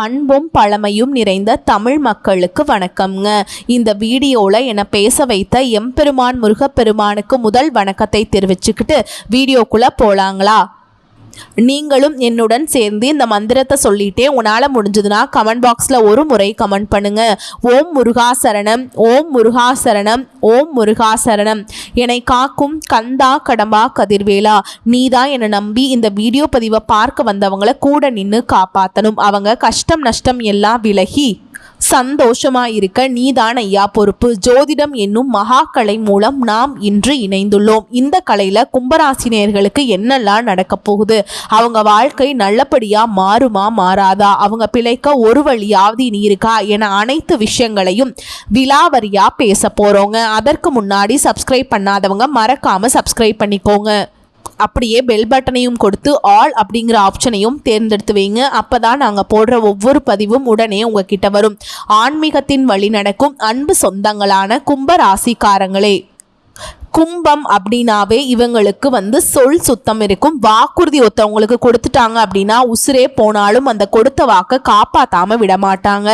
பண்பும் பழமையும் நிறைந்த தமிழ் மக்களுக்கு வணக்கம்ங்க. இந்த வீடியோவில் என்னை பேச வைத்த எம்பெருமான் முருகப்பெருமானுக்கு முதல் வணக்கத்தை தெரிவிச்சுக்கிட்டு வீடியோக்குள்ளே போகலாங்களா நீங்களும் என்னுடன் சேர்ந்து இந்த மந்திரத்தை சொல்லிட்டே உன்னால் முடிஞ்சதுன்னா கமெண்ட் பாக்ஸில் ஒரு முறை கமெண்ட் பண்ணுங்க. ஓம் முருகாசரணம் ஓம் முருகாசரணம் ஓம் முருகாசரணம் என்னை காக்கும் கந்தா கடம்பா கதிர்வேலா நீதான் என்னை நம்பி இந்த வீடியோ பதிவை பார்க்க வந்தவங்கள கூட நின்று காப்பாற்றணும் அவங்க கஷ்டம் நஷ்டம் எல்லாம் விலகி சந்தோஷமா இருக்க நீதான் ஐயா பொறுப்பு. ஜோதிடம் என்னும் மகாக்கலை மூலம் நாம் இன்று இணைந்துள்ளோம். இந்த கலையில கும்பராசினியர்களுக்கு என்னெல்லாம் நடக்க போகுது? அவங்க வாழ்க்கை நல்லபடியா மாறுமா மாறாதா? அவங்க பிழைக்க ஒரு வழியாவது இனி இருக்கா? என அனைத்து விஷயங்களையும் விலாவரியா பேச போறோங்க. அதற்கு முன்னாடி சப்ஸ்கிரைப் பண்ணாதவங்க மறக்காம சப்ஸ்கிரைப் பண்ணிக்கோங்க. அப்படியே பெல் பட்டனையும் கொடுத்து ஆல் அப்படிங்கிற ஆப்ஷனையும் தேர்ந்தெடுத்து வைங்க. அப்போ தான் நாங்கள் போடுற ஒவ்வொரு பதிவும் உடனே உங்ககிட்ட வரும். ஆன்மீகத்தின் வழி நடக்கும் அன்பு சொந்தங்களான கும்ப ராசிக்காரங்களே கும்பம் அப்படின்னாவே இவங்களுக்கு வந்து சொல் சுத்தம் இருக்கும். வாக்குறுதி ஒருத்தவங்களுக்கு கொடுத்துட்டாங்க அப்படின்னா உசுரே போனாலும் அந்த கொடுத்த வாக்கை காப்பாத்தாம விட மாட்டாங்க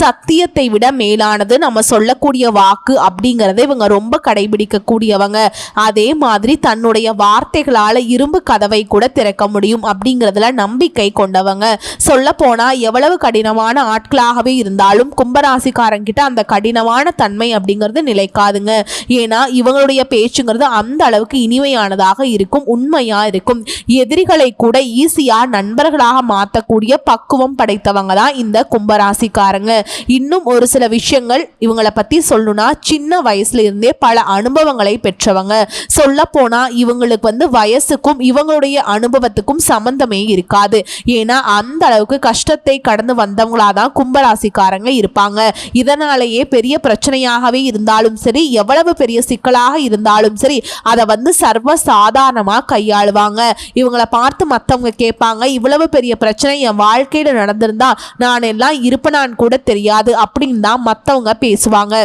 சத்தியத்தை விட மேலானது நம்ம சொல்லக்கூடிய வாக்கு அப்படிங்கிறத இவங்க ரொம்ப கடைபிடிக்கக்கூடியவங்க. அதே மாதிரி தன்னுடைய வார்த்தைகளால் இரும்பு கதவை கூட திறக்க முடியும் அப்படிங்கிறதுல நம்பிக்கை கொண்டவங்க. சொல்ல போனா எவ்வளவு கடினமான ஆட்களாகவே இருந்தாலும் கும்பராசிக்காரங்கிட்ட அந்த கடினமான தன்மை அப்படிங்கிறது நிலைக்காதுங்க. ஏன்னா இவங்களுடைய பேச்சுங்கிறது அந்த அளவுக்கு இனிமையானதாக இருக்கும் உண்மையா இருக்கும். எதிரிகளை கூட ஈஸியா நண்பர்களாக மாற்றக்கூடிய பக்குவம் படைத்தவங்க தான் இந்த கும்பராசிக்காரங்க. இன்னும் ஒரு சில விஷயங்கள் இவங்களை பத்தி சொல்லணும்னா சின்ன வயசுல இருந்தே பல அனுபவங்களை பெற்றவங்க. சொல்ல போனா இவங்களுக்கு வந்து வயசுக்கும் இவங்களுடைய அனுபவத்துக்கும் சம்பந்தமே இருக்காது. ஏன்னா அந்த அளவுக்கு கஷ்டத்தை கடந்து வந்தவங்களா தான் கும்பராசிக்காரங்க இருப்பாங்க. இதனாலேயே பெரிய பிரச்சனையாகவே இருந்தாலும் சரி எவ்வளவு பெரிய சிக்கலாக இருந்தாலும் சரி அதை வந்து சர்வ சாதாரணமாக கையாளுவாங்க. இவங்கள பார்த்து மற்றவங்க கேட்பாங்க இவ்வளவு பெரிய பிரச்சனை என் வாழ்க்கையில் நடந்திருந்தா நான் எல்லாம் இருப்பனான்னு கூட தெரியாது அப்படின்னு தான் மற்றவங்க பேசுவாங்க.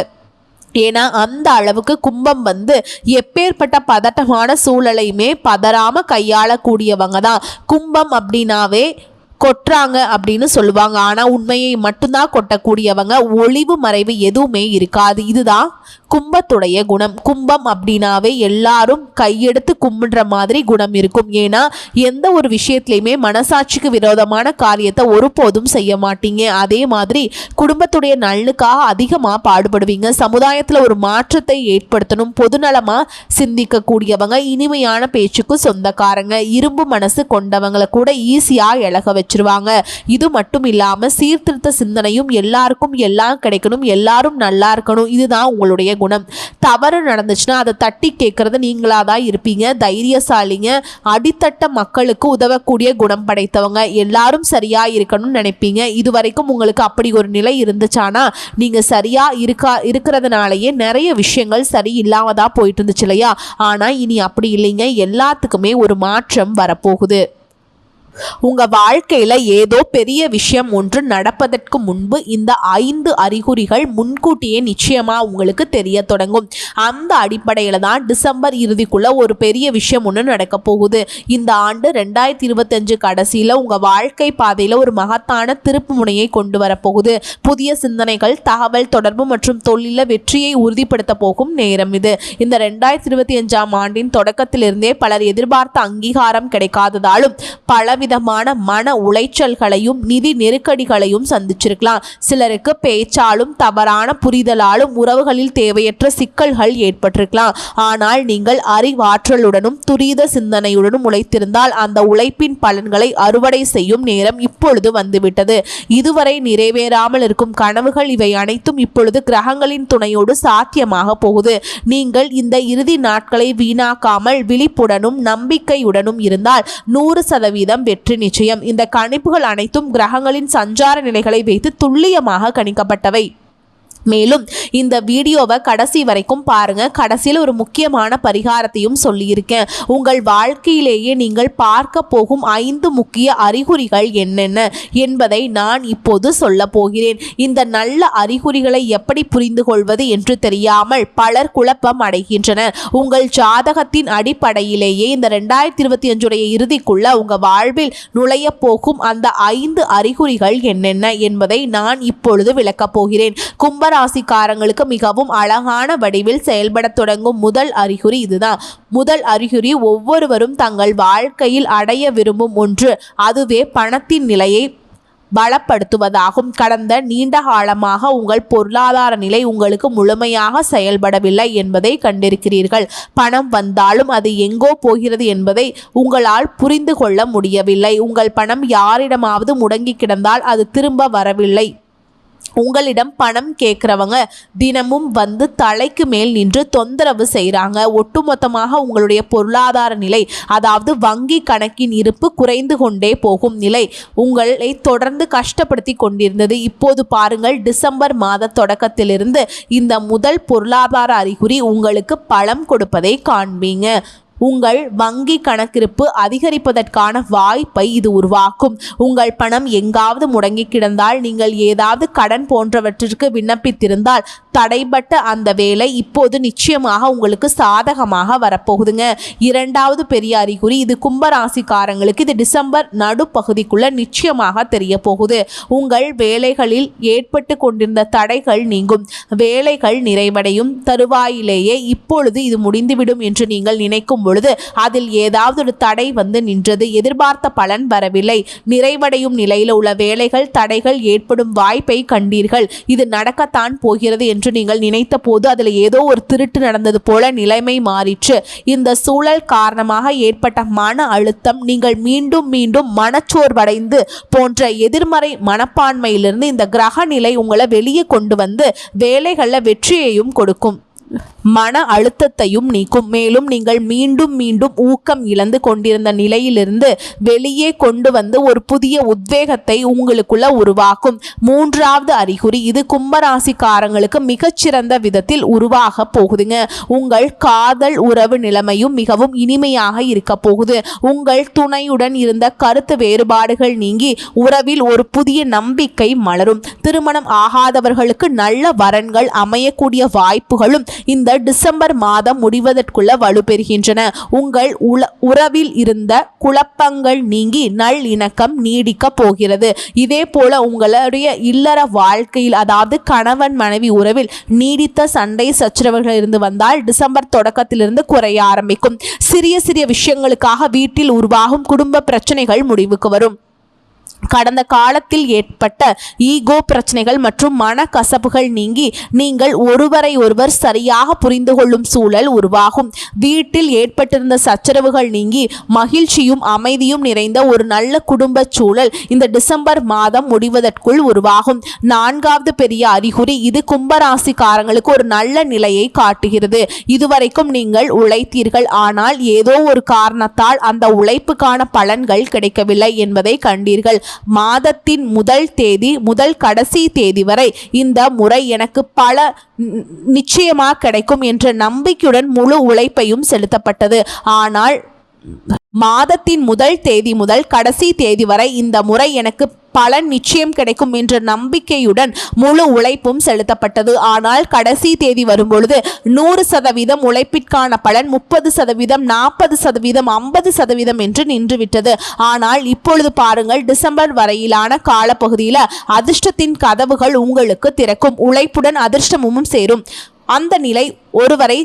ஏன்னா அந்த அளவுக்கு கும்பம் வந்து எப்பேற்பட்ட பதட்டமான சூழலையுமே பதறாம கையாளக்கூடியவங்க தான். கும்பம் அப்படின்னாவே கொட்டுறாங்க அப்படின்னு சொல்லுவாங்க. ஆனால் உண்மையை மட்டும்தான் கொட்டக்கூடியவங்க ஒளிவு மறைவு எதுவுமே இருக்காது. இதுதான் கும்பத்துடைய குணம். கும்பம் அப்படின்னாவே எல்லாரும் கையெடுத்து கும்பிடுற மாதிரி குணம் இருக்கும். ஏன்னா எந்த ஒரு விஷயத்துலையுமே மனசாட்சிக்கு விரோதமான காரியத்தை ஒருபோதும் செய்ய மாட்டீங்க. அதே மாதிரி குடும்பத்துடைய நலனுக்காக அதிகமாக பாடுபடுவீங்க. சமுதாயத்தில் ஒரு மாற்றத்தை ஏற்படுத்தணும். பொதுநலமாக சிந்திக்கக்கூடியவங்க இனிமையான பேச்சுக்கு சொந்தக்காரங்க இரும்பு மனசு கொண்டவங்களை கூட ஈஸியாக இழக வச்சிருவாங்க. இது மட்டும் இல்லாமல் சீர்திருத்த சிந்தனையும் எல்லாருக்கும் எல்லாம் கிடைக்கணும். எல்லாரும் நல்லா இருக்கணும். இதுதான் உங்களுடைய குணம். தவறு நடந்துச்சுன்னா அதை தட்டி கேட்கறது நீங்களா தான் இருப்பீங்க. தைரியசாலிங்க அடித்தட்ட மக்களுக்கு உதவக்கூடிய குணம் படைத்தவங்க. எல்லாரும் சரியா இருக்கணும்னு நினைப்பீங்க. இது வரைக்கும் உங்களுக்கு அப்படி ஒரு நிலை இருந்துச்சானா நீங்க சரியா இருக்கா இருக்கிறதுனாலயே நிறைய விஷயங்கள் சரி இல்லாம போயிட்டு இருந்துச்சு இல்லையா? ஆனா இனி அப்படி இல்லைங்க. எல்லாத்துக்குமே ஒரு மாற்றம் வரப்போகுது. உங்க வாழ்க்கையில ஏதோ பெரிய விஷயம் ஒன்று நடப்பதற்கு முன்பு இந்த ஐந்து அறிகுறிகள் முன்கூட்டியே நிச்சயமா உங்களுக்கு தெரிய தொடங்கும். அந்த அடிப்படையில தான் டிசம்பர் இறுதிக்குள்ள ஒரு பெரிய விஷயம் ஒன்று நடக்க போகுது. இந்த ஆண்டு ரெண்டாயிரத்தி இருபத்தஞ்சு கடைசியில உங்க வாழ்க்கை பாதையில ஒரு மகத்தான திருப்பு முனையை கொண்டு வரப்போகுது புதிய சிந்தனைகள் தகவல் தொடர்பு மற்றும் தொழில வெற்றியை உறுதிப்படுத்த போகும் நேரம் இது. இந்த ரெண்டாயிரத்தி இருபத்தி அஞ்சாம் ஆண்டின் தொடக்கத்திலிருந்தே பலர் எதிர்பார்த்த அங்கீகாரம் கிடைக்காததாலும் விதமான மன உளைச்சல்களையும் நிதி நெருக்கடிகளையும் சந்திச்சிருக்கலாம். சிலருக்கு பேச்சாலும் தவறான புரிதலாலும் உறவுகளில் தேவையற்ற சிக்கல்கள் ஏற்பட்டிருக்கலாம். ஆனால் நீங்கள் அறிவாற்றலுடனும் துரித சிந்தனையுடனும் உழைத்திருந்தால் அந்த உழைப்பின் பலன்களை அறுவடை செய்யும் நேரம் இப்பொழுது வந்துவிட்டது. இதுவரை நிறைவேறாமல் இருக்கும் கனவுகள் இவை அனைத்தும் இப்பொழுது கிரகங்களின் துணையோடு சாத்தியமாக போகுது. நீங்கள் இந்த இறுதி நாட்களை வீணாக்காமல் விழிப்புடனும் நம்பிக்கையுடனும் இருந்தால் நூறு சதவீதம் வெற்றி நிச்சயம். இந்த கணிப்புகள் அனைத்தும் கிரகங்களின் சஞ்சார நிலைகளை வைத்து துல்லியமாக கணிக்கப்பட்டவை. மேலும் இந்த வீடியோவை கடைசி வரைக்கும் பாருங்க. கடைசியில் ஒரு முக்கியமான பரிகாரத்தையும் சொல்லியிருக்கேன். உங்கள் வாழ்க்கையிலேயே நீங்கள் பார்க்க போகும் ஐந்து முக்கிய அறிகுறிகள் என்னென்ன என்பதை நான் இப்போது சொல்ல போகிறேன். இந்த நல்ல அறிகுறிகளை எப்படி புரிந்து கொள்வது என்று தெரியாமல் பலர் குழப்பம் அடைகின்றனர். உங்கள் ஜாதகத்தின் அடிப்படையிலேயே இந்த ரெண்டாயிரத்தி இருபத்தி அஞ்சுடைய இறுதிக்குள்ள உங்கள் வாழ்வில் நுழைய போகும் அந்த ஐந்து அறிகுறிகள் என்னென்ன என்பதை நான் இப்பொழுது விளக்கப் போகிறேன். கும்பராசிக்காரங்களுக்கு மிகவும் அழகான வடிவில் செயல்படத் தொடங்கும் முதல் அறிகுறி இதுதான். முதல் அறிகுறி ஒவ்வொருவரும் தங்கள் வாழ்க்கையில் அடைய விரும்பும் ஒன்று. அதுவே பணத்தின் நிலையை பலப்படுத்துவதாகும். கடந்த நீண்ட காலமாக உங்கள் பொருளாதார நிலை உங்களுக்கு முழுமையாக செயல்படவில்லை என்பதை கண்டிருக்கிறீர்கள். பணம் வந்தாலும் அது எங்கோ போகிறது என்பதை உங்களால் புரிந்து கொள்ள முடியவில்லை. உங்கள் பணம் யாரிடமாவது முடங்கி கிடந்தால் அது திரும்ப வரவில்லை. உங்களிடம் பணம் கேட்குறவங்க தினமும் வந்து தலைக்கு மேல் நின்று தொந்தரவு செய்கிறாங்க ஒட்டுமொத்தமாக உங்களுடைய பொருளாதார நிலை அதாவது வங்கி கணக்கின் இருப்பு குறைந்து கொண்டே போகும் நிலை உங்களை தொடர்ந்து கஷ்டப்படுத்தி கொண்டிருந்தது. இப்போது பாருங்கள் டிசம்பர் மாத தொடக்கத்திலிருந்து இந்த முதல் பொருளாதார அறிகுறி உங்களுக்கு பலம் கொடுப்பதை காண்பீங்க. உங்கள் வங்கி கணக்கிருப்பு அதிகரிப்பதற்கான வாய்ப்பை இது உருவாக்கும். உங்கள் பணம் எங்காவது முடங்கி கிடந்தால் நீங்கள் ஏதாவது கடன் போன்றவற்றிற்கு விண்ணப்பித்திருந்தால் தடைபட்ட அந்த வேலை இப்போது நிச்சயமாக உங்களுக்கு சாதகமாக வரப்போகுதுங்க. இரண்டாவது பெரிய அறிகுறி இது கும்பராசிக்காரங்களுக்கு இது டிசம்பர் நடுப்பகுதிக்குள்ள நிச்சயமாக தெரிய போகுது உங்கள் வேலைகளில் ஏற்பட்டு கொண்டிருந்த தடைகள் நீங்கும். வேலைகள் நிறைவடையும். தருவாயிலேயே இப்பொழுது இது முடிந்துவிடும் என்று நீங்கள் நினைக்கும் பொழுது அதில் ஏதாவது ஒரு தடை வந்து நின்றது. எதிர்பார்த்த பலன் வரவில்லை. நிறைவடையும் நிலையில் உள்ள வேலைகள் தடைகள் ஏற்படும் வாய்ப்பை கண்டீர்கள். இது நடக்கத்தான் போகிறது என்று நீங்கள் நினைத்த போது அதில் ஏதோ ஒரு திருட்டு நடந்தது போல நிலைமை மாறிற்று. இந்த சூழல் காரணமாக ஏற்பட்ட மன அழுத்தம் நீங்கள் மீண்டும் மீண்டும் மனச்சோர்வடைந்து போன்ற எதிர்மறை மனப்பான்மையிலிருந்து இந்த கிரக நிலை உங்களை வெளியே கொண்டு வந்து வேலைகளில் வெற்றியையும் கொடுக்கும். மன அழுத்தத்தையும் நீக்கும். மேலும் நீங்கள் மீண்டும் மீண்டும் ஊக்கம் இழந்து கொண்டிருந்த நிலையிலிருந்து வெளியே கொண்டு வந்து ஒரு புதிய உத்வேகத்தை உங்களுக்குள்ள உருவாக்கும். மூன்றாவது அறிகுறி இது கும்பராசிக்காரங்களுக்கு மிகச்சிறந்த விதத்தில் உருவாக போகுதுங்க. உங்கள் காதல் உறவு நிலைமையும் மிகவும் இனிமையாக இருக்க போகுது. உங்கள் துணையுடன் இருந்த கருத்து வேறுபாடுகள் நீங்கி உறவில் ஒரு புதிய நம்பிக்கை மலரும். திருமணம் ஆகாதவர்களுக்கு நல்ல வரன்கள் அமையக்கூடிய வாய்ப்புகளும் இந்த டிசம்பர் மாதம் முடிவதற்குள்ள வலுப்பெறுகின்றன. உங்கள் உல உறவில் இருந்த குழப்பங்கள் நீங்கி நல் இணக்கம் நீடிக்க போகிறது. இதே போல உங்களுடைய இல்லற வாழ்க்கையில் அதாவது கணவன் மனைவி உறவில் நீடித்த சண்டை சச்சரவுகள் இருந்து வந்தால் டிசம்பர் தொடக்கத்திலிருந்து குறைய ஆரம்பிக்கும். சிறிய சிறிய விஷயங்களுக்காக வீட்டில் உருவாகும் குடும்ப பிரச்சனைகள் முடிவுக்கு வரும். கடந்த காலத்தில் ஏற்பட்ட ஈகோ பிரச்சனைகள் மற்றும் மனக்கசப்புகள் நீங்கி நீங்கள் ஒருவரை ஒருவர் சரியாக புரிந்து கொள்ளும் சூழல் உருவாகும். வீட்டில் ஏற்பட்டிருந்த சச்சரவுகள் நீங்கி மகிழ்ச்சியும் அமைதியும் நிறைந்த ஒரு நல்ல குடும்ப சூழல் இந்த டிசம்பர் மாதம் முடிவதற்குள் உருவாகும். நான்காவது பெரிய அறிகுறி இது கும்பராசிக்காரங்களுக்கு ஒரு நல்ல நிலையை காட்டுகிறது. இதுவரைக்கும் நீங்கள் உழைத்தீர்கள். ஆனால் ஏதோ ஒரு காரணத்தால் அந்த உழைப்புக்கான பலன்கள் கிடைக்கவில்லை என்பதை கண்டீர்கள். மாதத்தின் முதல் தேதி முதல் கடைசி தேதி வரை இந்த முறை எனக்கு பல நிச்சயமாக கிடைக்கும் என்ற நம்பிக்கையுடன் முழு உழைப்பையும் செலுத்தப்பட்டது. ஆனால் மாதத்தின் முதல் தேதி முதல் கடைசி தேதி வரை இந்த முறை எனக்கு பலன் நிச்சயம் கிடைக்கும் என்ற நம்பிக்கையுடன் முழு உழைப்பும் செலுத்தப்பட்டது. ஆனால் கடைசி தேதி வரும்பொழுது நூறு சதவீதம் உழைப்பிற்கான பலன் முப்பது சதவீதம் நாற்பது சதவீதம் ஐம்பது சதவீதம் என்று நின்றுவிட்டது. ஆனால் இப்பொழுது பாருங்கள் டிசம்பர் வரையிலான காலப்பகுதியில் அதிர்ஷ்டத்தின் கதவுகள் உங்களுக்கு திறக்கும் உழைப்புடன் அதிர்ஷ்டமும் சேரும். அந்த நிலை ஒருவரை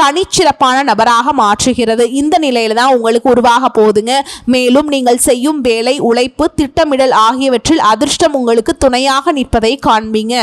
தனிச்சிறப்பான நபராக மாற்றுகிறது. இந்த நிலையில தான் உங்களுக்கு உருவாக போகுதுங்க. மேலும் நீங்கள் செய்யும் வேலை உழைப்பு திட்டமிடல் ஆகியவற்றில் அதிர்ஷ்டம் உங்களுக்கு துணையாக நிற்பதை காண்பீங்க.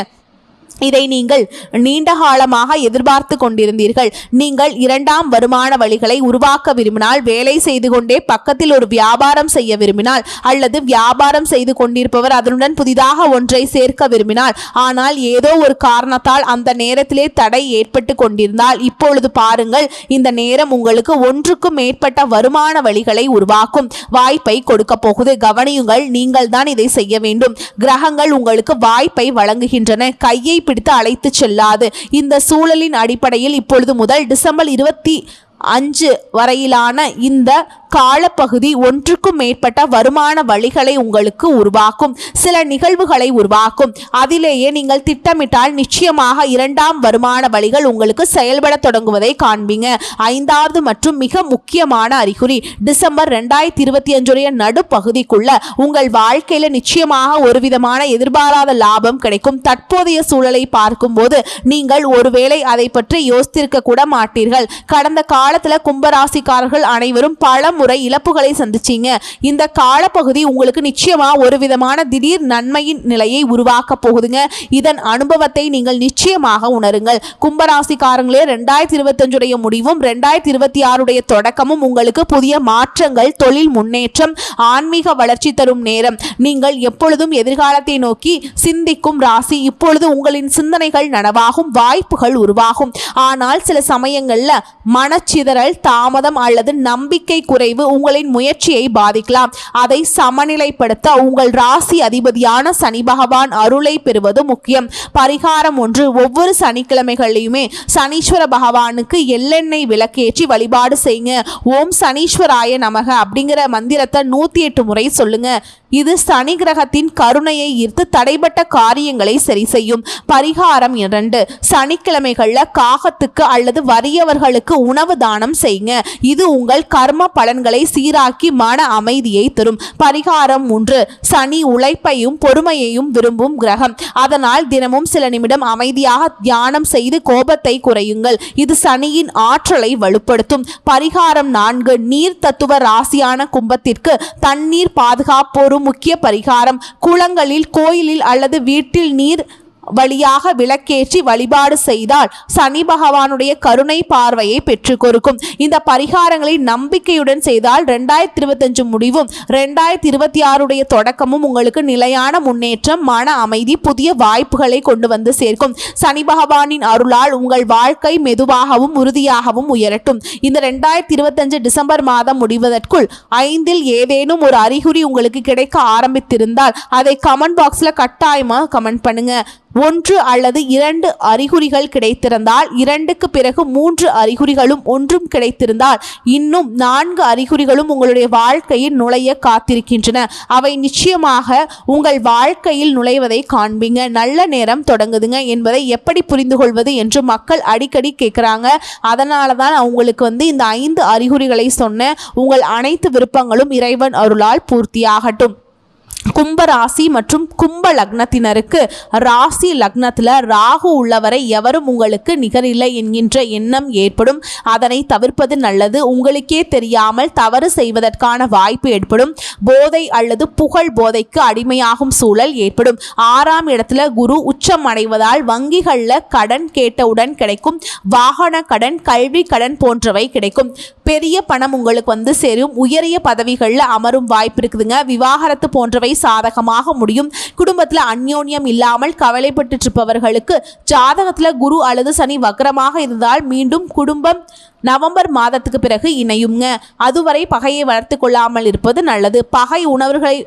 இதை நீங்கள் நீண்ட காலமாக எதிர்பார்த்து கொண்டிருந்தீர்கள். நீங்கள் இரண்டாம் வருமான வழிகளை உருவாக்க விரும்பினால் வேலை செய்து கொண்டே பக்கத்தில் ஒரு வியாபாரம் செய்ய விரும்பினால் அல்லது வியாபாரம் செய்து கொண்டிருப்பவர் அதனுடன் புதிதாக ஒன்றை சேர்க்க விரும்பினால் ஆனால் ஏதோ ஒரு காரணத்தால் அந்த நேரத்திலே தடை ஏற்பட்டு கொண்டிருந்தால் இப்பொழுது பாருங்கள் இந்த நேரம் உங்களுக்கு ஒன்றுக்கும் மேற்பட்ட வருமான வழிகளை உருவாக்கும் வாய்ப்பை கொடுக்க போகுது. கவனியுங்கள் நீங்கள் தான் இதை செய்ய வேண்டும். கிரகங்கள் உங்களுக்கு வாய்ப்பை வழங்குகின்றன. கையை பிடித்து அழைத்து செல்லாது. இந்த சூழலின் அடிப்படையில் இப்பொழுது முதல் டிசம்பர் இருபத்தி அஞ்சு வரையிலான இந்த காலப்பகுதி ஒன்றுக்கும் மேற்பட்ட வருமான வழிகளை உங்களுக்கு உருவாக்கும். சில நிகழ்வுகளை உருவாக்கும். அதிலேயே நீங்கள் திட்டமிட்டால் நிச்சயமாக இரண்டாம் வருமான வழிகள் உங்களுக்கு செயல்பட தொடங்குவதை காண்பீங்க. ஐந்தாவது மற்றும் மிக முக்கியமான அறிகுறி டிசம்பர் ரெண்டாயிரத்தி இருபத்தி அஞ்சுடைய நடுப்பகுதிக்குள்ள உங்கள் வாழ்க்கையில நிச்சயமாக ஒரு விதமான எதிர்பாராத லாபம் கிடைக்கும். தற்போதைய சூழலை பார்க்கும்போது நீங்கள் ஒருவேளை அதை பற்றி யோசித்திருக்க கூட மாட்டீர்கள். கடந்த கால காலத்துல கும்பராசிக்காரர்கள் அனைவரும் பல முறை இழப்புகளை சந்திச்சீங்க. இந்த காலப்பகுதி உங்களுக்கு நிச்சயமா ஒரு விதமான திடீர் நன்மையின் நிலையை உருவாக்க போகுதுங்க. இதன் அனுபவத்தை நீங்கள் நிச்சயமாக உணருங்கள். கும்பராசிக்காரங்களே ரெண்டாயிரத்தி இருபத்தஞ்சுடைய முடிவும் ரெண்டாயிரத்தி இருபத்தி ஆறுடைய தொடக்கமும் உங்களுக்கு புதிய மாற்றங்கள் தொழில் முன்னேற்றம் ஆன்மீக வளர்ச்சி தரும் நேரம். நீங்கள் எப்பொழுதும் எதிர்காலத்தை நோக்கி சிந்திக்கும் ராசி இப்பொழுது உங்களின் சிந்தனைகள் நனவாகும் வாய்ப்புகள் உருவாகும். ஆனால் சில சமயங்கள்ல சிதறல் தாமதம் அல்லது நம்பிக்கை குறைவு உங்களின் முயற்சியை பாதிக்கலாம். அதை சமநிலைப்படுத்த உங்கள் ராசி அதிபதியான சனி பகவான் அருளை பெறுவது முக்கியம். பரிகாரம் ஒன்று ஒவ்வொரு சனிக்கிழமைகளையுமே சனீஸ்வர பகவானுக்கு எள்ளெண்ணெய் விளக்கேற்றி வழிபாடு செய்யுங்க. ஓம் சனீஸ்வராய நமக அப்படிங்கிற மந்திரத்தை நூத்தி எட்டு முறை சொல்லுங்க. இது சனி கிரகத்தின் கருணையை ஈர்த்து தடைபட்ட காரியங்களை சரி செய்யும். பரிகாரம் இரண்டு. சனிக்கிழமைகள்ல காகத்துக்கு அல்லது வறியவர்களுக்கு உணவு தானம் செய்யுங்க. இது உங்கள் கர்ம பலன்களை சீராக்கி மன அமைதியை தரும். பரிகாரம் ஒன்று சனி உழைப்பையும் பொறுமையையும் விரும்பும் கிரகம். அதனால் தினமும் சில நிமிடம் அமைதியாக தியானம் செய்து கோபத்தை குறையுங்கள். இது சனியின் ஆற்றலை வலுப்படுத்தும். பரிகாரம் நான்கு. நீர் தத்துவ ராசியான கும்பத்திற்கு தண்ணீர் பாதுகாப்போரும் முக்கிய பரிகாரம். குளங்களில் கோயிலில் அல்லது வீட்டில் நீர் வழியாக விளக்கேற்றி வழிபாடு செய்தால் சனி பகவானுடைய கருணை பார்வையை பெற்று கொடுக்கும். இந்த பரிகாரங்களை நம்பிக்கையுடன் செய்தால் ரெண்டாயிரத்தி இருபத்தஞ்சு முடிவும் ரெண்டாயிரத்தி இருபத்தி ஆறுடைய தொடக்கமும் உங்களுக்கு நிலையான முன்னேற்றம் மன அமைதி புதிய வாய்ப்புகளை கொண்டு வந்து சேர்க்கும். சனி பகவானின் அருளால் உங்கள் வாழ்க்கை மெதுவாகவும் உறுதியாகவும் உயரட்டும். இந்த ரெண்டாயிரத்தி இருபத்தஞ்சு டிசம்பர் மாதம் முடிவதற்குள் ஐந்தில் ஏதேனும் ஒரு அறிகுறி உங்களுக்கு கிடைக்க ஆரம்பித்திருந்தால் அதை கமெண்ட் பாக்ஸில் கட்டாயமாக கமெண்ட் பண்ணுங்கள் ஒன்று அல்லது இரண்டு அறிகுறிகள் கிடைத்திருந்தால் இரண்டுக்கு பிறகு மூன்று அறிகுறிகளும் ஒன்றும் கிடைத்திருந்தால் இன்னும் நான்கு அறிகுறிகளும் உங்களுடைய வாழ்க்கையில் நுழைய காத்திருக்கின்றன. அவை நிச்சயமாக உங்கள் வாழ்க்கையில் நுழைவதை காண்பீங்க. நல்ல நேரம் தொடங்குதுங்க என்பதை எப்படி புரிந்து கொள்வது என்று மக்கள் அடிக்கடி கேட்குறாங்க அதனால தான் அவங்களுக்கு வந்து இந்த ஐந்து அறிகுறிகளை சொன்ன உங்கள் அனைத்து விருப்பங்களும் இறைவன் அருளால் பூர்த்தியாகட்டும். கும்ப ராசி மற்றும் கும்ப லக்னத்தினருக்கு ராசி லக்னத்தில் ராகு உள்ளவரை எவரும் உங்களுக்கு நிகரில்லை என்கின்ற எண்ணம் ஏற்படும். அதனை தவிர்ப்பது நல்லது. உங்களுக்கே தெரியாமல் தவறு செய்வதற்கான வாய்ப்பு ஏற்படும். போதை அல்லது புகழ் போதைக்கு அடிமையாகும் சூழல் ஏற்படும். ஆறாம் இடத்துல குரு உச்சம் அடைவதால் வங்கிகளில் கடன் கேட்டவுடன் கிடைக்கும். வாகன கடன் கல்வி கடன் போன்றவை கிடைக்கும். பெரிய பணம் உங்களுக்கு வந்து சேரும். உயரிய பதவிகளில் அமரும் வாய்ப்பு இருக்குதுங்க. விவாகரத்து போன்றவை சாதகமாக முடியும். குடும்பத்தில் அந்யோன்யம் இல்லாமல் கவலைப்பட்டு இருப்பவர்களுக்கு ஜாதகத்தில் குரு அல்லது சனி வக்கரமாக இருந்தால் மீண்டும் குடும்பம் நவம்பர் மாதத்துக்கு பிறகு இணையுங்க. அதுவரை பகையை வளர்த்து கொள்ளாமல் இருப்பது நல்லது. பகை உணர்வுகளை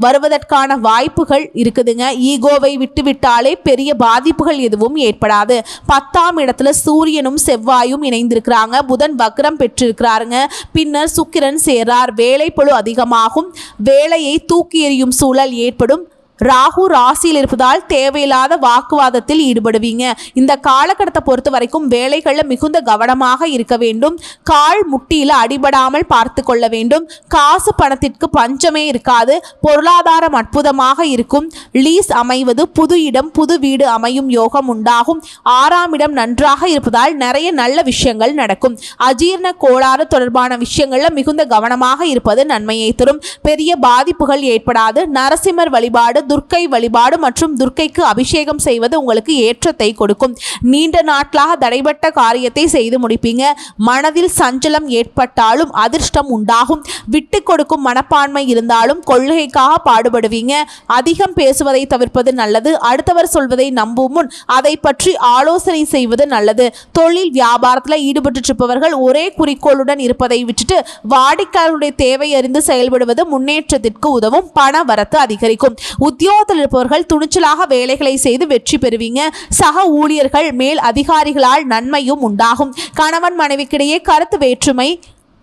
வருவதற்கான வாய்ப்புகள் இருக்குதுங்க. ஈகோவை விட்டுவிட்டாலே பெரிய பாதிப்புகள் எதுவும் ஏற்படாது. பத்தாம் இடத்துல சூரியனும் செவ்வாயும் இணைந்திருக்கிறாங்க. புதன் வக்ரம் பெற்றிருக்கிறாருங்க. பின்னர் சுக்கிரன் சேரார் வேலைப்பழு அதிகமாகும். வேலையை தூக்கி எறியும் சூழல் ஏற்படும். ராகு ராசியில் இருப்பதால் தேவையில்லாத வாக்குவாதத்தில் ஈடுபடுவீங்க. இந்த காலகட்டத்தை பொறுத்த வரைக்கும் வேலைகளில் மிகுந்த கவனமாக இருக்க வேண்டும். கால் முட்டியில் அடிபடாமல் பார்த்து கொள்ள வேண்டும். காசு பணத்திற்கு பஞ்சமே இருக்காது. பொருளாதாரம் அற்புதமாக இருக்கும். லீஸ் அமைவது புது இடம் புது வீடு அமையும் யோகம் உண்டாகும். ஆறாம் இடம் நன்றாக இருப்பதால் நிறைய நல்ல விஷயங்கள் நடக்கும். அஜீர்ண கோளாறு தொடர்பான விஷயங்களில் மிகுந்த கவனமாக இருப்பது நன்மையை தரும். பெரிய பாதிப்புகள் ஏற்படாது. நரசிம்மர் வழிபாடு துர்க்கை வழிபாடு மற்றும் துர்க்கைக்கு அபிஷேகம் செய்வது உங்களுக்கு ஏற்றத்தை கொடுக்கும். நீண்ட நாட்களாக தடைபட்ட காரியத்தை செய்து முடிப்பீங்க. மனதில் சஞ்சலம் ஏற்பட்டாலும் அதிர்ஷ்டம் உண்டாகும். விட்டு கொடுக்கும் மனப்பான்மை இருந்தாலும் கொள்கைக்காக பாடுபடுவீங்க. அதிகம் பேசுவதை தவிர்ப்பது நல்லது. அடுத்தவர் சொல்வதை நம்பும் முன் அதை பற்றி ஆலோசனை செய்வது நல்லது. தொழில் வியாபாரத்தில் ஈடுபட்டு இருப்பவர்கள் ஒரே குறிக்கோளுடன் இருப்பதை விட்டுட்டு வாடிக்கையாளருடைய தேவை அறிந்து செயல்படுவது முன்னேற்றத்திற்கு உதவும். பண வரத்து அதிகரிக்கும். உத்தியோகத்தில் இருப்பவர்கள் துணிச்சலாக வேலைகளை செய்து வெற்றி பெறுவீங்க. சக ஊழியர்கள் மேல் அதிகாரிகளால் நன்மையும் உண்டாகும். கணவன் மனைவிக்கிடையே கருத்து வேற்றுமை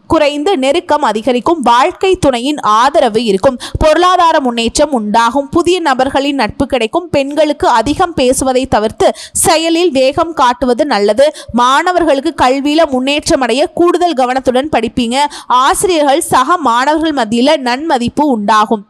குறைந்து நெருக்கம் அதிகரிக்கும். வாழ்க்கை துணையின் ஆதரவு இருக்கும். பொருளாதார முன்னேற்றம் உண்டாகும். புதிய நபர்களின் நட்பு கிடைக்கும். பெண்களுக்கு அதிகம் பேசுவதை தவிர்த்து செயலில் வேகம் காட்டுவது நல்லது. மாணவர்களுக்கு கல்வியில முன்னேற்றம் அடைய கூடுதல் கவனத்துடன் படிப்பீங்க. ஆசிரியர்கள் சக மாணவர்கள் மத்தியில் நன்மதிப்பு உண்டாகும்.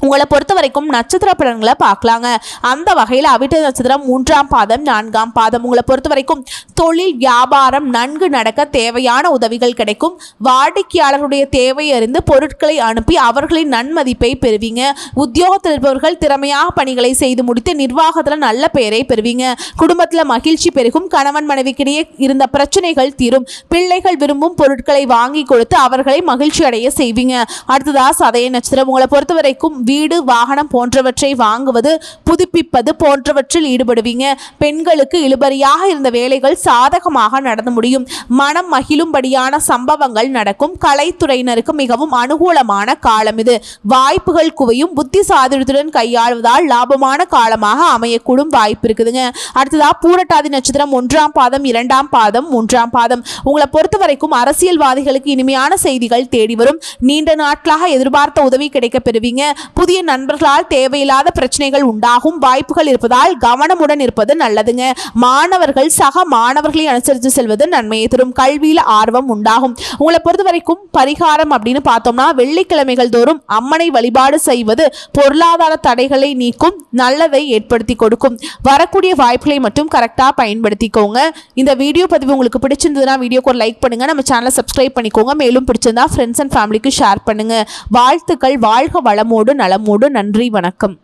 உங்களை பொறுத்த வரைக்கும் நட்சத்திர பலன்களை பார்க்கலாங்க. அந்த வகையில் அவிட்ட நட்சத்திரம் மூன்றாம் பாதம் நான்காம் பாதம். உங்களை பொறுத்த வரைக்கும் தொழில் வியாபாரம் நன்கு நடக்க தேவையான உதவிகள் கிடைக்கும். வாடிக்கையாளருடைய தேவை அறிந்து பொருட்களை அனுப்பி அவர்களின் நன்மதிப்பை பெறுவீங்க. உத்தியோகத்தில் இருப்பவர்கள் திறமையாக பணிகளை செய்து முடித்து நிர்வாகத்தில் நல்ல பெயரை பெறுவீங்க. குடும்பத்தில் மகிழ்ச்சி பெருகும். கணவன் மனைவிக்கிடையே இருந்த பிரச்சனைகள் தீரும். பிள்ளைகள் விரும்பும் பொருட்களை வாங்கி கொடுத்து அவர்களை மகிழ்ச்சி அடைய செய்வீங்க. அடுத்ததா சதய நட்சத்திரம். உங்களை பொறுத்த வரைக்கும் வீடு வாகனம் போன்றவற்றை வாங்குவது புதுப்பிப்பது போன்றவற்றில் ஈடுபடுவீங்க. பெண்களுக்கு இழுபறியாக இருந்த வேலைகள் சாதகமாக நடந்து முடியும். மனம் மகிழும்படியான சம்பவங்கள் நடக்கும். கலைத்துறையினருக்கு மிகவும் அனுகூலமான காலம் இது. வாய்ப்புகள் குவையும். புத்தி சாதுரியத்துடன் கையாளுவதால் லாபமான காலமாக அமையக்கூடும் வாய்ப்பு இருக்குதுங்க. அடுத்ததா பூரட்டாதி நட்சத்திரம் ஒன்றாம் பாதம் இரண்டாம் பாதம் மூன்றாம் பாதம். உங்களை பொறுத்த வரைக்கும் அரசியல்வாதிகளுக்கு இனிமையான செய்திகள் தேடி வரும். நீண்ட நாட்களாக எதிர்பார்த்த உதவி கிடைக்க பெறுவீங்க. புதிய நண்பர்களால் தேவையில்லாத பிரச்சனைகள் உண்டாகும் வாய்ப்புகள் இருப்பதால் கவனமுடன் இருப்பது நல்லதுங்க. மாணவர்கள் சக மாணவர்களை அனுசரித்து செல்வது நன்மையை தரும். கல்வியில் ஆர்வம் உண்டாகும். உங்களை பொறுத்த வரைக்கும் பரிகாரம் அப்படின்னு பார்த்தோம்னா வெள்ளிக்கிழமைகள் தோறும் அம்மனை வழிபாடு செய்வது பொருளாதார தடைகளை நீக்கும் நல்லதை ஏற்படுத்தி கொடுக்கும். வரக்கூடிய வாய்ப்புகளை மட்டும் கரெக்டாக பயன்படுத்திக்கோங்க. இந்த வீடியோ பதிவு உங்களுக்கு பிடிச்சிருந்ததுன்னா வீடியோக்கு ஒரு லைக் பண்ணுங்க. நம்ம சேனலை சப்ஸ்கிரைப் பண்ணிக்கோங்க. மேலும் பிடிச்சிருந்தா ஃப்ரெண்ட்ஸ் அண்ட் ஃபேமிலிக்கு ஷேர் பண்ணுங்க. வாழ்த்துக்கள். வாழ்க வளமோடு நலமோடு நன்றி வணக்கம்.